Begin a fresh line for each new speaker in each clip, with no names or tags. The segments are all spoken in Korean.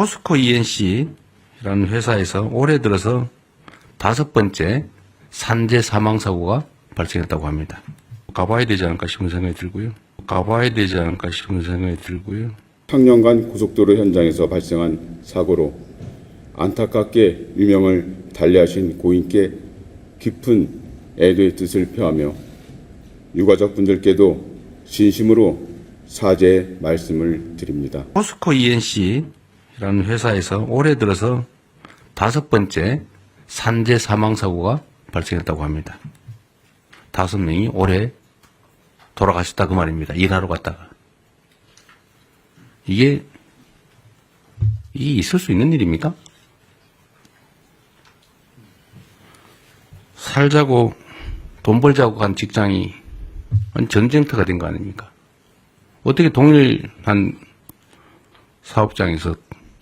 포스코 ENC라는 회사에서 올해 들어서 다섯 번째 산재 사망 사고가 발생했다고 합니다. 가봐야 되지 않을까 싶은 생각이 들고요. 가봐야 되지 않을까 싶은 생각이 들고요.
학년간 고속도로 현장에서 발생한 사고로 안타깝게 유명을 달리하신 고인께 깊은 애도의 뜻을 표하며 유가족 분들께도 진심으로 사죄의 말씀을 드립니다.
포스코 ENC 라는 회사에서 올해 들어서 다섯 번째 산재 사망 사고가 발생했다고 합니다. 다섯 명이 올해 돌아가셨다 그 말입니다. 일하러 갔다가. 이게, 이게 있을 수 있는 일입니까? 살자고 돈 벌자고 간 직장이 완 전쟁터가 된 거 아닙니까? 어떻게 동일한 사업장에서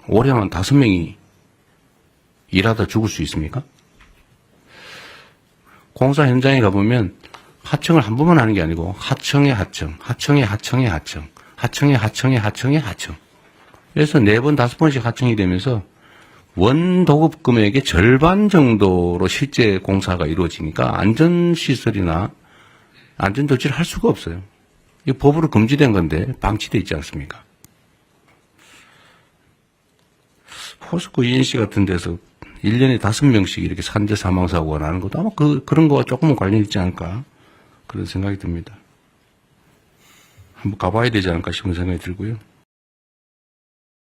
올해만 다섯 명이 일하다 죽을 수 있습니까? 공사 현장에 가보면 하청을 한 번만 하는 게 아니고 하청의 하청, 하청의 하청의 하청, 하청의 하청의 하청의 하청. 그래서 네 번, 다섯 번씩 하청이 되면서 원 도급 금액의 절반 정도로 실제 공사가 이루어지니까 안전시설이나 안전조치를 할 수가 없어요. 이 법으로 금지된 건데 방치돼 있지 않습니까? 포스코 ENC 같은 데서 1년에 다섯 명씩 이렇게 산재 사망 사고가 나는 것도 아마 그, 그런 거와 조금은 관련이 있지 않을까 그런 생각이 듭니다. 한번 가봐야 되지 않을까 싶은 생각이 들고요.